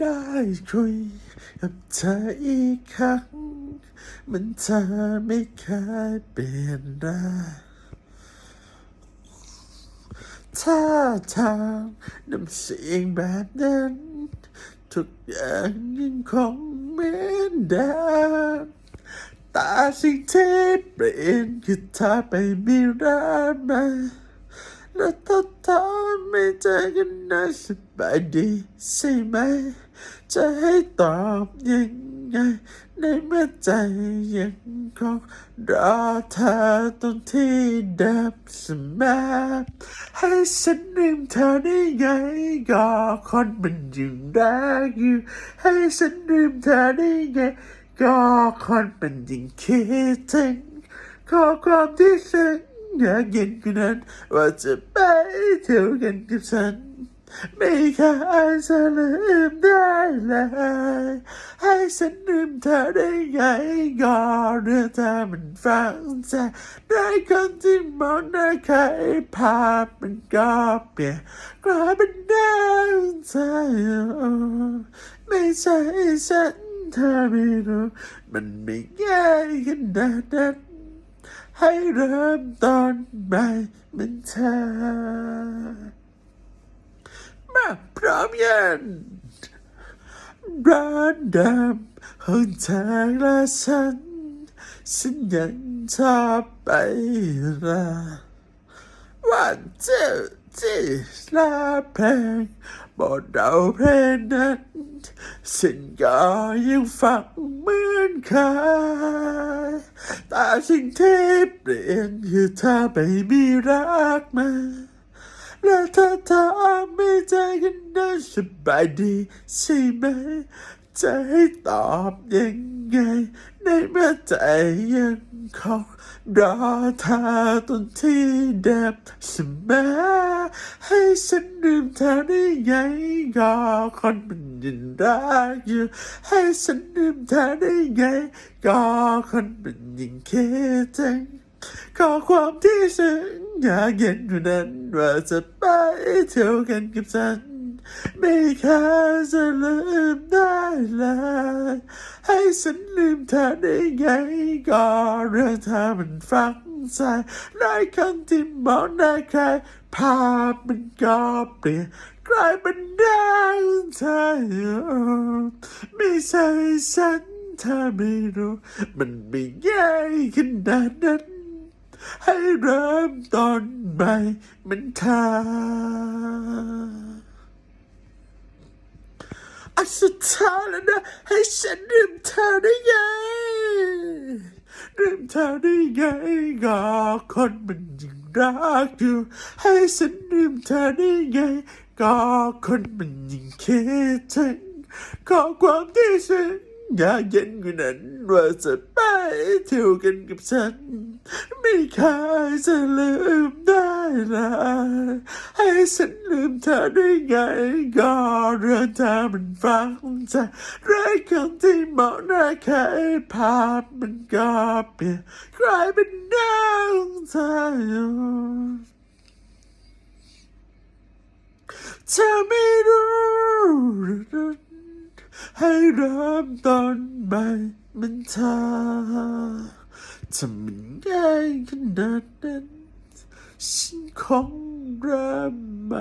ได้คุยกับเธออีกครั้ง มันเธอไม่เคยเปลี่ยนแปลงท่าทางน้ำเสียงแบบนั้น ทุกอย่างยังคงเหมือนเดิมแต่สิ่งที่เปลี่ยนคือเธอไปมีรักใหม่ และถ้าเธอไม่เจอกันนานสบายดีใช่ไหม จะให้ตอบยังไง ในเมื่อใจยังคงรอเธอตรงที่เดิมเสมอให้ฉันลืมเธอได้ไงก็คนมันยังรักอยู่ให้ฉันลืมเธอได้ไงก็คนมันยังคิดถึงขอความที่ฉัน อยากเย็นกว่านั้นว่าจะไปเที่ยวกันกับฉัน ไม่เคยจะลืมได้เลย ให้ฉันลืมเธอได้ไงก็เรื่องเธอมันฝังใจได้คนที่มองหน้าใครภาพมันก็เปลี่ยนกลายเป็นหน้าเธอไม่ใช่ฉันเธอไม่รู้มันไม่ง่ายขนาดนั้น ให้เริ่มต้นใหม่เหมือนเธอมาพร้อมยังร้านดิมห้องเธอและฉัน ฉันยังชอบไปละวันเจ้าที่ลาเพลง บทเราเพลงนั้นสิ่งก็ยังฟังเหมือนเคยแต่สิ่งที่เปลี่ยนคือเธอไปมีรักมาและถ้าเธอไม่ใจกันได้สบายดีใช่ไหม จะให้ตอบยังไง ในเมื่อใจยังคงรอเธอตรงที่เดิมเสมอให้ฉันลืมเธอได้ไงก็คนมันยังรักอยู่ให้ฉันลืมเธอได้ไงก็คนมันยังคิดถึงขอความที่ฉันอยากเย็นอยู่นั้นว่าจะไปเที่ยวกันกับฉัน ไม่เคยจะลืมได้เลยให้ฉันลืมเธอได้ไงก็เรื่องเธอมันฝังใจได้ครั้งที่มองหน้าใครภาพมันก็เปลี่ยนกลายเป็นหน้าเธอไม่ใช่ฉันเธอไม่รู้ มันไม่ง่ายขนาดนั้น ให้เริ่มต้นใหม่เหมันเธอ อันสุดท้ายแล้วนะ ให้ฉันลืมเธอได้ไงลืมเธอได้ไงก็คนมันยังรักอยู่ให้ฉันลืมเธอได้ไงก็คนมันยังคิดถึงขอความที่ฉันอยากเย็นกว่านั้นว่าจะไปเที่ยวกันกับฉัน ไม่เคยจะลืมได้ เลยให้ฉันลืมเธอได้ไงก็เรื่องเธอมันฝังใจไรคำที่มองหน้าใครภาพมันก็เปลี่ยนกลายเป็นหน้าของเธอเธอไม่รู้ให้เริ่มต้นใหม่มันเธอจะมันง่ายขนาดนั้น ของเริ่มใหม